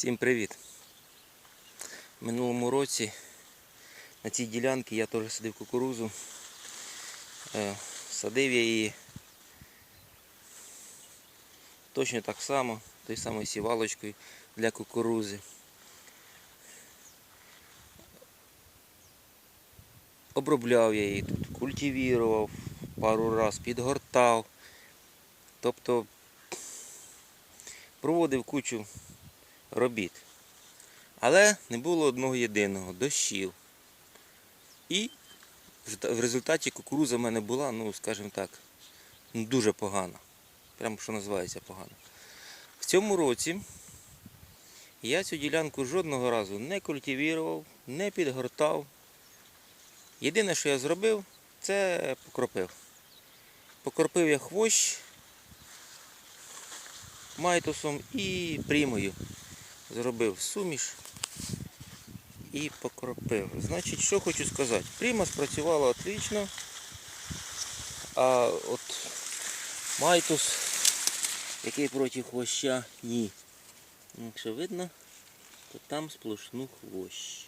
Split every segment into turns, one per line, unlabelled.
привіт! В минулому році на цій ділянці я теж садив кукурузу. Е, Садив я її точно так само, той самою сівалочкою для кукурузи. Обробляв я її тут, культивірував пару раз, підгортав. Тобто проводив кучу робіт. Але не було одного єдиного дощів. І в результаті кукуруза в мене була, ну, скажімо так, ну, дуже погана. Прямо що називається погана. В цьому році я цю ділянку жодного разу не культивірував, не підгортав. Єдине, що я зробив, це покропив. Покропив я хвощ майтусом і прімою. Зробив суміш і покропив. Значить, що хочу сказати. Пріма спрацювала отлично. А от майтус, який проти хвоща, ні. Ну, Якщо видно, то там сплошну хвощ.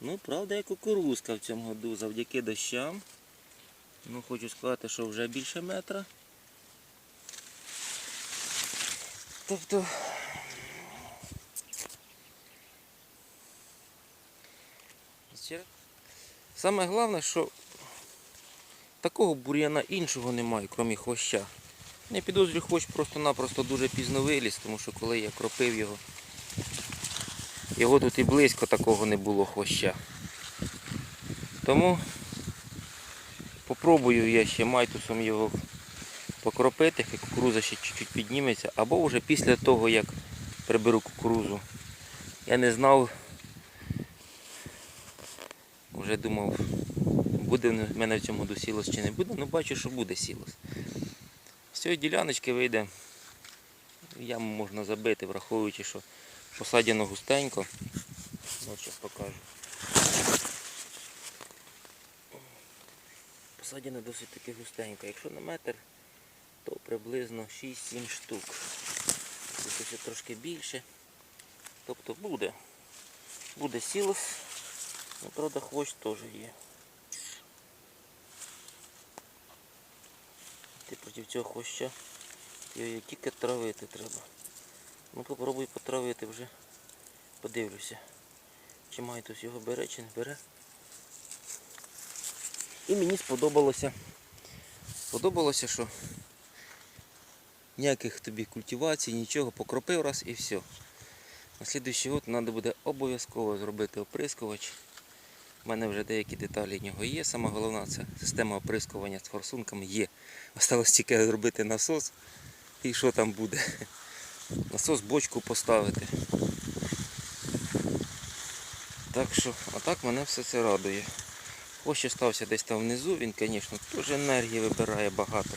Ну, правда, як кукурузка в цьому году завдяки дощам. Ну, хочу сказати, що вже більше метра. Тобто. Ще. Саме головне, що такого бур'яна іншого немає, крім хвоща. Не підозрюю, хвощ просто-напросто дуже пізно виліз, тому що коли я кропив його, його тут і близько такого не було хвоща. Тому попробую я ще майтусом його покропити, хай кукуруза ще чуть-чуть підніметься, або вже після того, як приберу кукурузу. Я не знав, вже думав, буде в мене в цьому году сілос чи не буде, ну бачу, що буде сілос. З цієї діляночки вийде, яму можна забити, враховуючи, що посадяно густенько. Ось зараз покажу. Посадяно досить таки густенько. Якщо на метр, то приблизно 6-7 штук. Ще трошки більше. Тобто буде. Буде сілос. Ну, правда, хвощ теж є. Ти проти цього хвоща його тільки травити треба. Ну попробуй потравити вже. Подивлюся. Чи майтус його бере, чи не бере. І мені сподобалося. Сподобалося, що ніяких тобі культивацій, нічого, покропив раз і все. На слідуючий год треба буде обов'язково зробити оприскувач. У мене вже деякі деталі в нього є. Саме головна це система оприскування з форсунками є. Осталось тільки зробити насос і що там буде. Насос бочку поставити. Так що, а так мене все це радує. Ось що стався десь там внизу, він, звісно, теж енергії вибирає багато.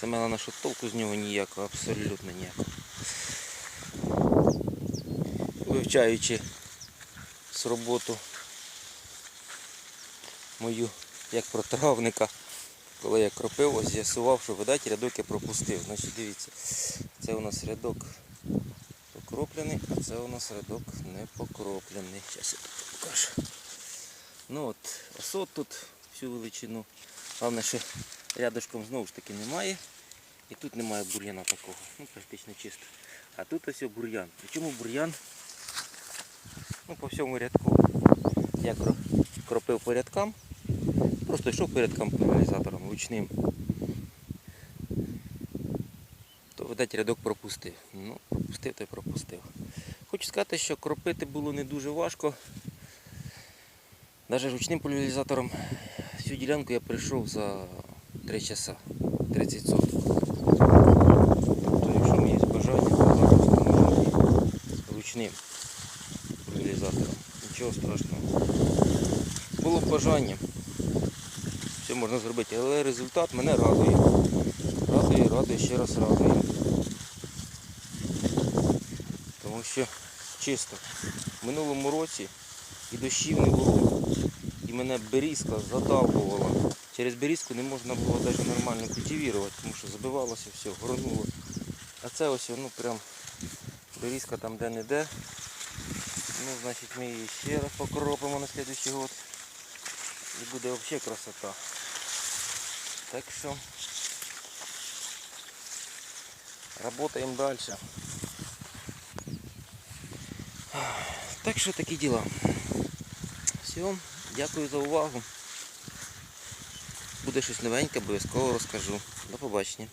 Це мене що толку з нього ніякого, абсолютно ніякого. Вивчаючи з роботу мою як протравника, коли я кропив, ось з'ясував, що видать рядок я пропустив. Значить, дивіться, це у нас рядок покроплений, а це у нас рядок не покроплений. Зараз я покажу. Ну от, осот тут всю величину. Головне, що рядышком знову ж таки немає. І тут немає бур'яна такого. Ну, практично чисто. А тут ось бур'ян. Причому бур'ян ну, по всьому рядку. Я кропив по рядкам. Просто йшов по рядкам пульверизатором ручним. То видать рядок пропустив. Ну, пропустив, то й пропустив. Хочу сказати, що кропити було не дуже важко. Навіть ручним пульверизатором всю ділянку я прийшов за 3 часа 30 соток. Тобто, якщо є бажання, то запросто можна ручним пульверизатором. Нічого страшного. Було б бажання. Все можна зробити, але результат мене радує. Радує, радує, ще раз радує. Тому що чисто. В минулому році і дощів не було. І мене берізка задавлювала. Через берізку не можна було навіть нормально культивувати, тому що забивалося все, горнуло. А це ось ну прям берізка там де-не-де. Ну, значить, ми її ще раз покропимо на следующий год. І буде взагалі красота. Так що работаємо далі. Так що такі діла. Все, дякую за увагу. Буде щось новеньке, обов'язково розкажу. До побачення.